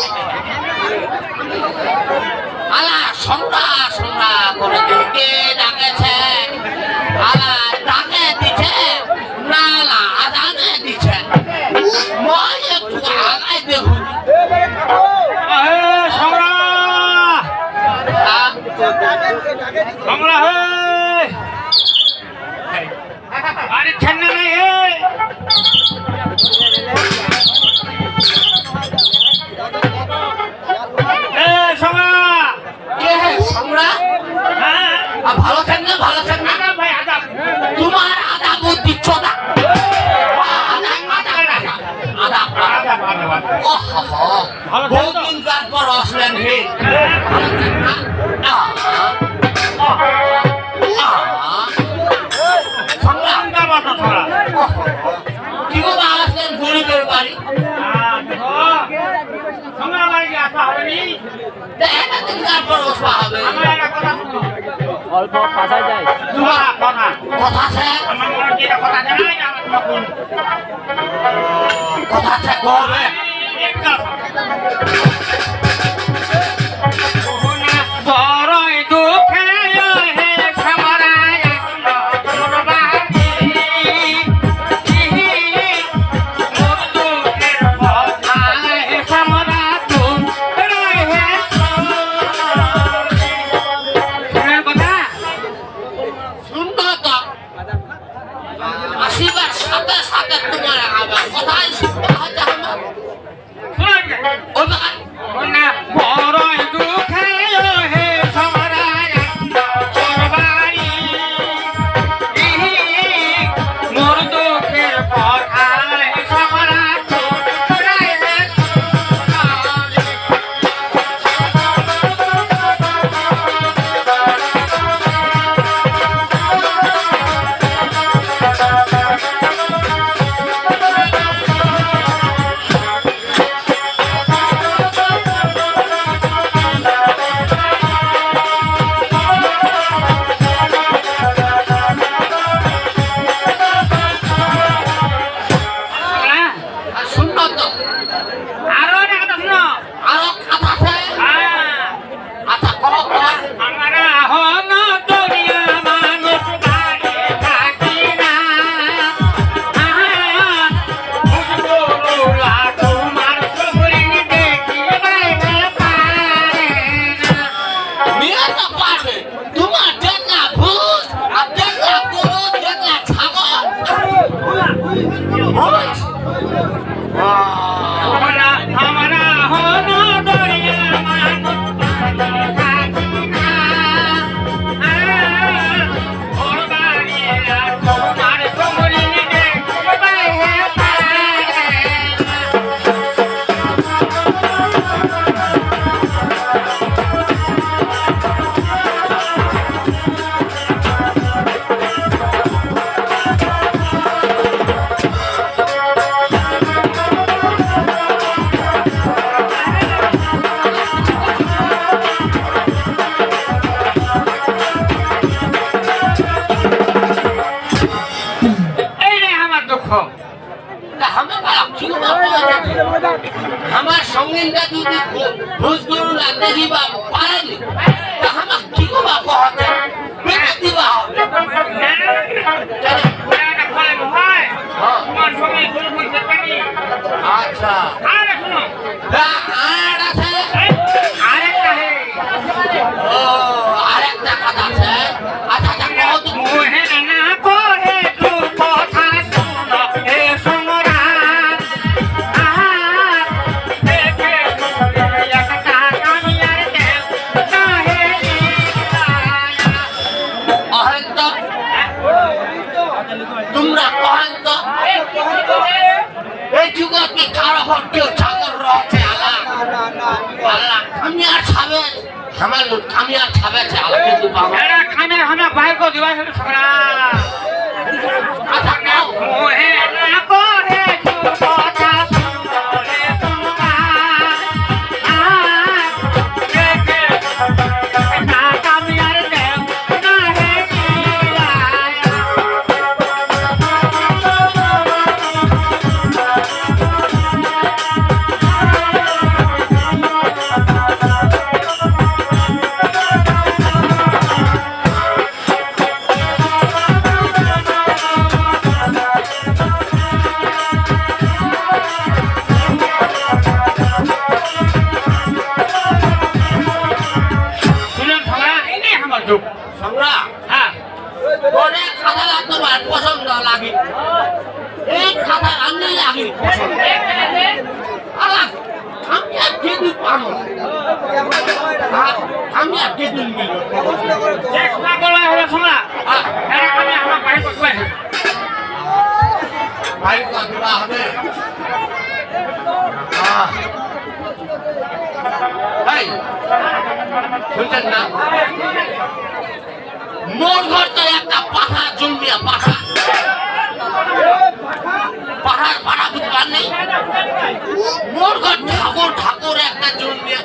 Oh! পাশায় যায়। কথা আছে? Ah! আমার সঙ্গীরা যদি ভোজ করুন আগ্রহী বা পারেনি আমার কি করবা কহাতে বেটা দিবা হবে? হ্যাঁ। আচ্ছা। আর একটা হে। আমার খামি আর খাবে খামে হামে বাইর কো দিবা সবরা আচ্ছা নাও। মোহে না করে। আমার পছন্দ লাগে। এই খাতা আমি লাগে পছন্দ। আলাদা আমি আমি আর কেদিন মিলব না। বলা ভাই ভাই পাকবা হবে। ভাই শুনছেন না? মোর ঘর তো একটা পাহা জন্মিয়া পাহা পাহাড় পাড়া বুঝবার নেই। মোর ঘর ঠাকুর ঠাকুর একটা জন্মিয়া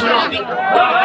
Tsunami.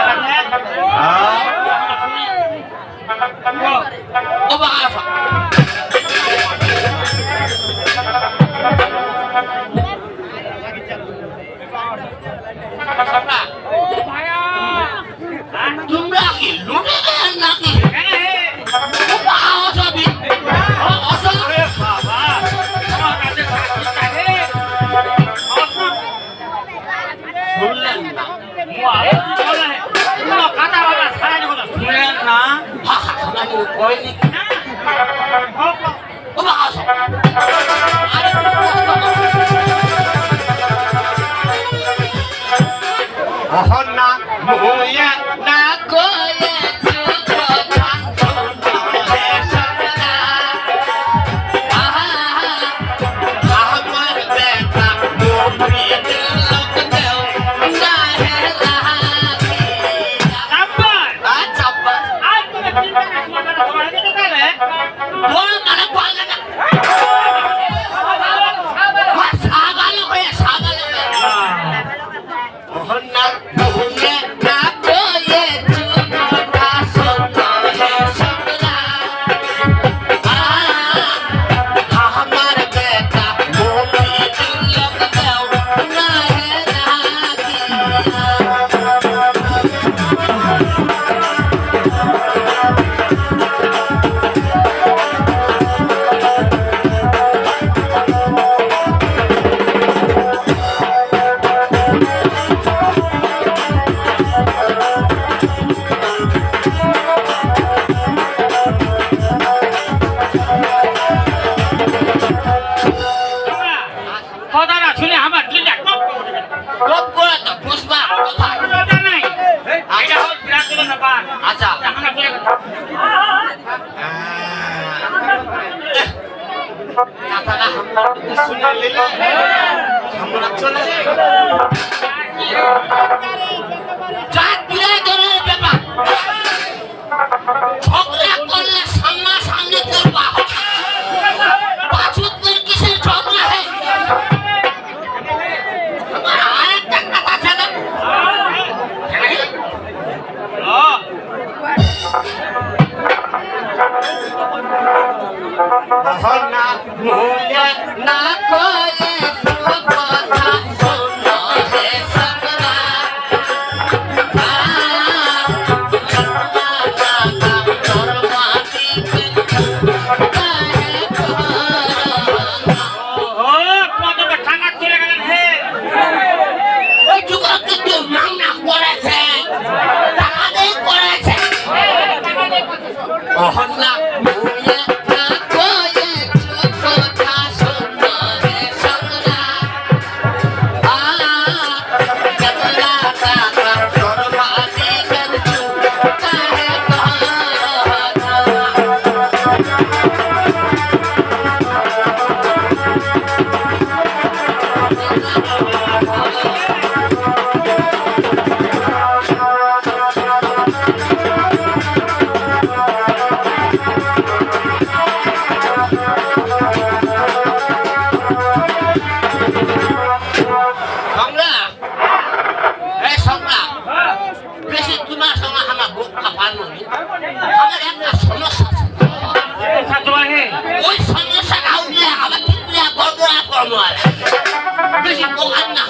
বেশি পোকার না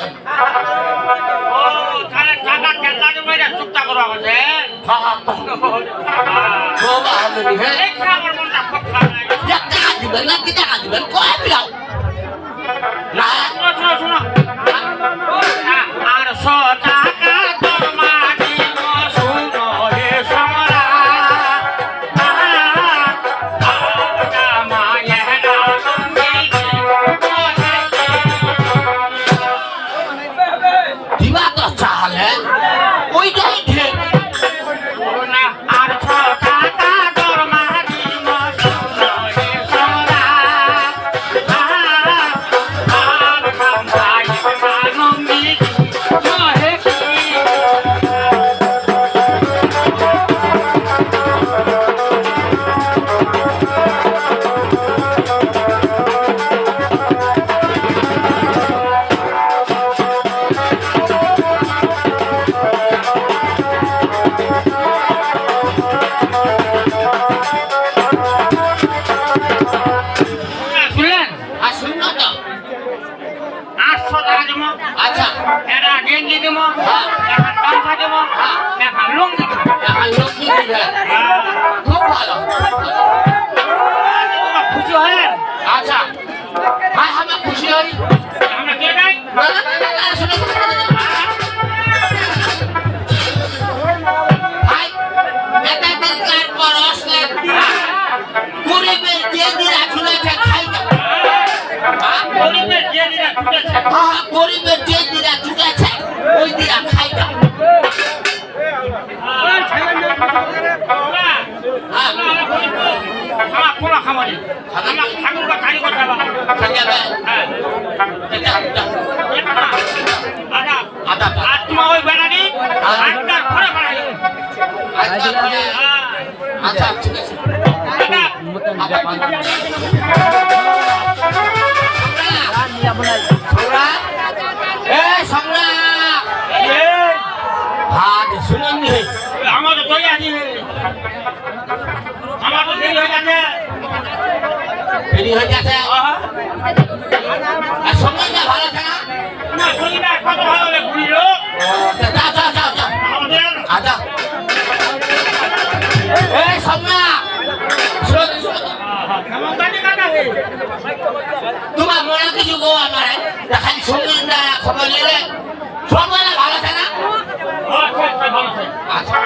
তাহলে টাকা কেটলা জমে রে চুপটা করো আমাকে বাবা বাবা হ্যাঁ এই আমার মনটা খুব খারাপ টাকা দিবেন না কি টাকা দিবেন কয় বিলাও না শুনো শুনো শুনো আর গরিবের যে দিরা ঝুলেছে ওই দিরা খাই হ্যাঁ আমার কোনো খাবার তোমার ওই বেড়ানি আটটা ঘরে বাড়াই আচ্ছা ঠিক আছে। আদা পান সম্রাট এ সম্রাট হাত শুনেন নি। আমার তো তৈরি আমার তো দেরি হয়ে গেছে। দেরি হয়ে গেছে। তোমার মনে কিছু গো আমার খালি সংগীত না খবর নিলে সবাই ভালো আছে না আচ্ছা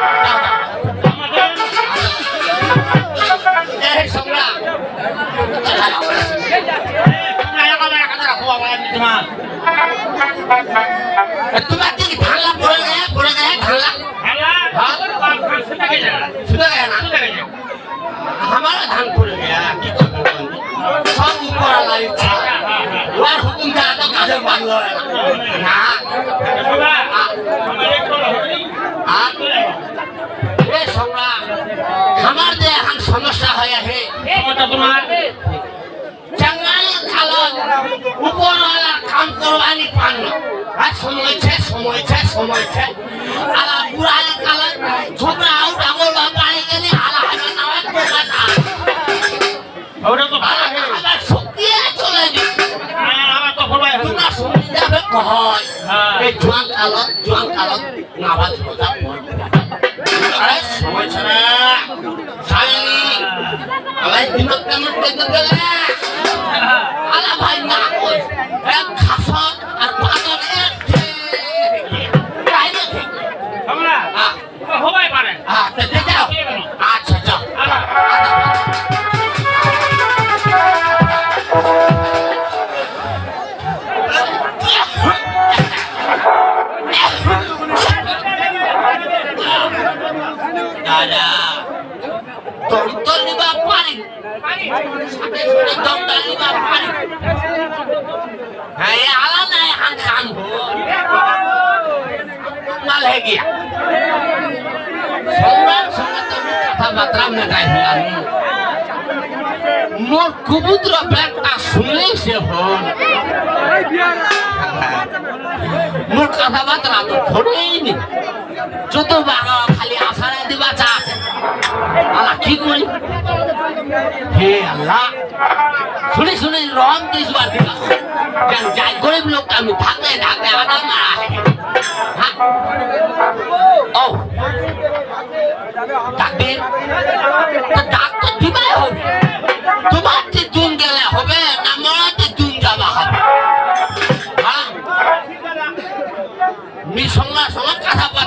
সম্রাট আমার যে এখন সমস্যা হয়ে আছে তোমার চাঙ্গালি খালত উপরওয়ালা কাম করবানি পান আর সময় ছে সময় ছে সময় ছে আলা পুরালি কালত ছোকরা আউট আগল বাড়ি গেলে আলা হানা নাওয়া কোকাটা ওটা তো ভালো যাবে কহয় হ্যাঁ। এই জোয়ান কালত জোয়ান কালত নামাজ রোজা আরে সময় ছে না সায়নি আলাই দিনত কেমন দেখতে গেলে? আলা ভাই না माल है गया সম্রাট সঙ্গে তো কথাবার্তা মেটাই দিলাম মোর কুবুত্র ব্যাগটা শুনলেই সে হল মোর কথাবার্তা তো ধরেই নি যত বাবা খালি আশারা দিবা চা আল্লাহ কি হে আল্লাহ, শুনে শুনে রং দিস বার যাই গরিব লোকটা আমি থাকলে থাকলে আদাম মারা তোমার যে দিন গেলে হবে না মরাতে যাওয়া হবে। হ্যাঁ মি সঙ্গে সঙ্গে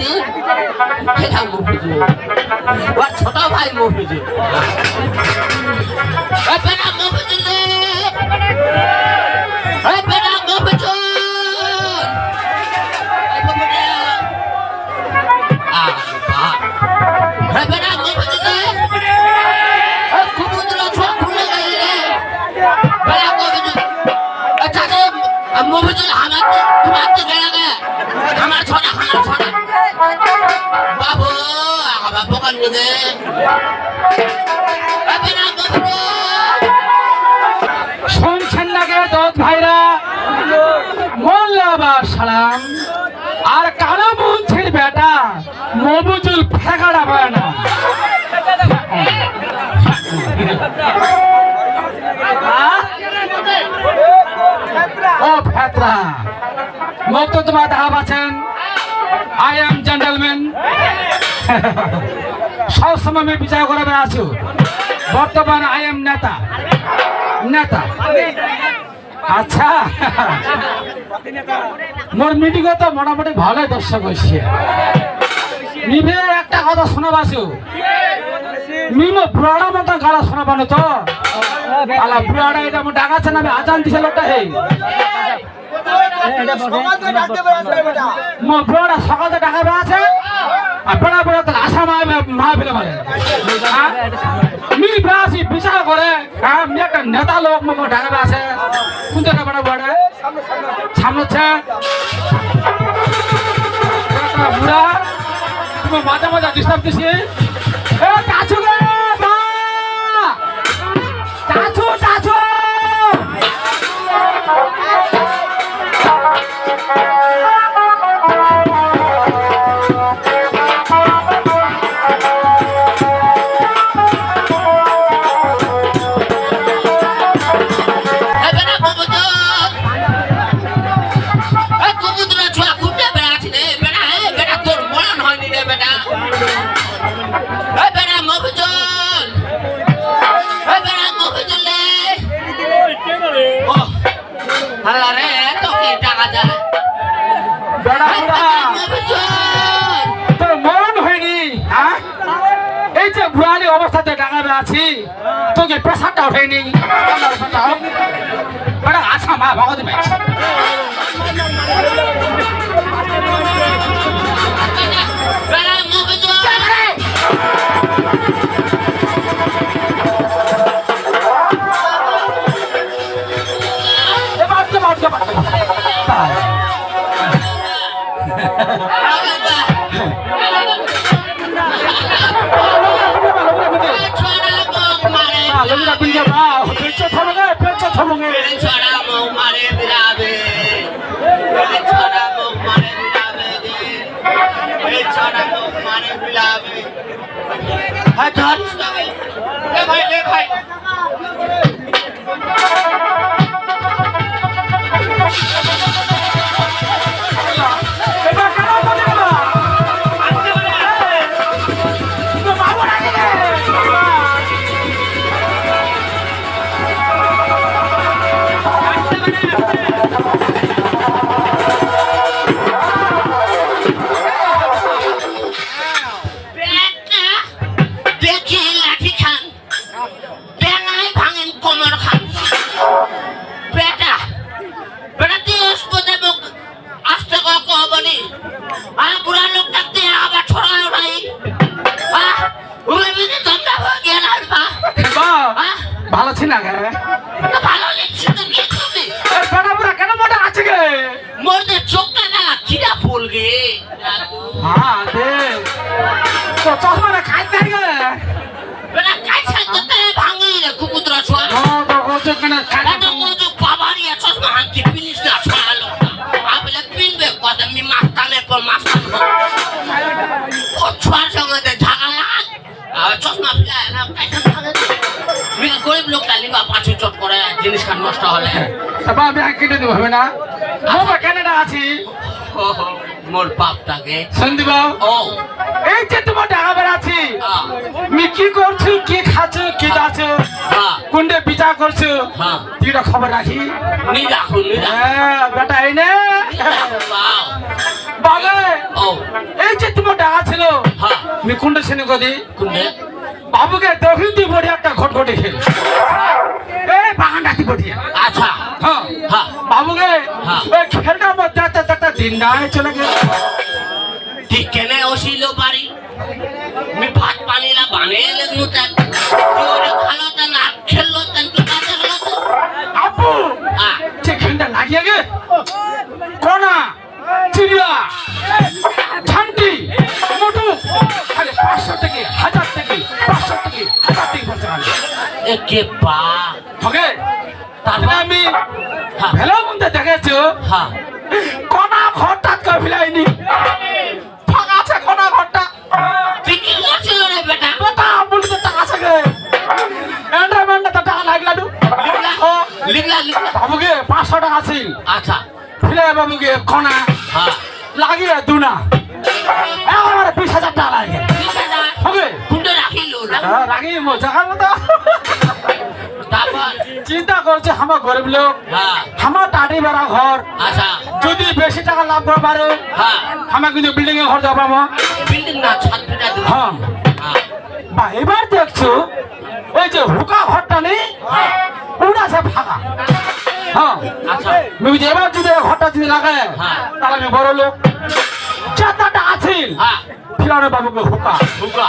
মফিজুর এটা মফিজুর ওর ছোট ভাই মফিজুর মত তোমার দেখা পাচ্ছেন আই এম জেন্টেলম্যান সবসময় আমি বিচার করে আছো। বর্তমান আই এম নেতা। নেতা। আচ্ছা। মোর মিটিং তো মোটামুটি ভালোই দর্শক হচ্ছে নিভে একটা কথা শোনাবাসু মিমো বুড়াড়া মতো গালা শোনাবানো তো? আলা বুড়াড়া এটা ডাকাচ্ছে না, আমি আজান দিছে লোকটা হে মো বুড়াড়া সকালে ডাকাবে আছে আর বেড়া বেড়া আশা মা মা বেলে বলে মি বাসি বিচার করে হ্যাঁ মি একটা নেতা লোক মো ডাকাবে আছে কোন জায়গা বেড়া বড়ে সামনে হচ্ছে বুড়া তুমি মাঝে মাঝে ডিস্টার্ব দিছি আল্লাহ রে তোকে টাকা তোর হয়নি হ্যাঁ? এই যে বুড়ালি অবস্থাতে ডাঙাবে আছি তোকে প্রেশারটা ওঠেনি। আছা মা ভগত ভাই মারে বিলাবে হ্যাঁ ধর এ ভাই এ ভাই এবার গরিব পাঁচু চট করে জিনিস খান নষ্ট হলে। আমি কেটে দেবো হবে না? বাবা কেনাডা আছি। মোর পাপটাকে সন্দীপ ও। এই যে তোমার টাকা বেড়াচ্ছি হ্যাঁ। তুমি কি করছ কি খাচ্ছ কি যাচ্ছ হ্যাঁ। কোনটা বিচার করছ? হ্যাঁ। তুইটা খবর রাখি। নি রাখুন নি হ্যাঁ বেটা এই নে। বাও। বাগে এই যে তোমার টাকা ছিল। হ্যাঁ। তুমি কোনটা শ্রেণি কদি কোনে বাবুকে দক্ষিণ দিয়ে বড়ি একটা ঘটঘটে খেল। এই বাগান ডাকি বড়িয়া? আচ্ছা। হ্যাঁ। হ্যাঁ। বাবুকে হ্যাঁ। ওই খেলটার মধ্যে একটা একটা দিন নাই চলে গেল। ঠিক কেনে ভাত পানি না বানিয়ে লেগনু তান তুই ওরে খালো তান আর খেললো তান তুই কাছে গেলো আপু হ্যাঁ যে এ কে পা। ওকে? তারপরে? আমি ভেলা মধ্যে দেখেছ? হ্যাঁ কোনা ঘরটা কবিলাইনি ফাঁকা আছে কোনা ঘরটা। তুই কি রে বেটা। বেটা বলতে টাকা আছে গে। এন্ডা মেন্ডা তো টাকা লাগলা দু। লিখলা? লিখলা বাবুকে পাঁচশো টাকা আছে আচ্ছা। ফিরে বাবুকে কোনা হ্যাঁ লাগিয়ে দুনা। আমার বিশ হাজার টাকা লাগে। রাগি মজাকার মতো চিন্তা করছে আমার গরিব লোক আমার টাটি বেড়া ঘর যদি বেশি টাকা লাভ করতে পারো আমার কিন্তু বিল্ডিং এ ঘর যাব হ্যাঁ বা এবার দেখছ ওই যে হুকা ঘরটা নেই ওটা আছে ফাঁকা হ্যাঁ এবার যদি ঘরটা যদি লাগায়। তাহলে আমি বড় লোক হ্যাঁ ফিরানো বাবুকে হুকা হুকা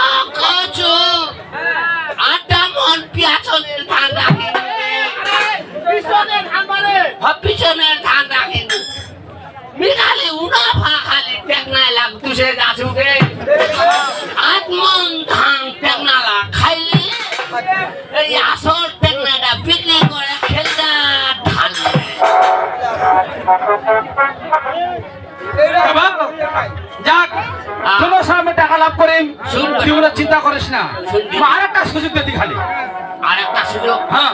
যাক কোনো সময় টাকা লাভ শুনবে। জীবনে চিন্তা করিস না। আর একটা সুযোগ দিতি খালি। আর একটা সুযোগ? হ্যাঁ।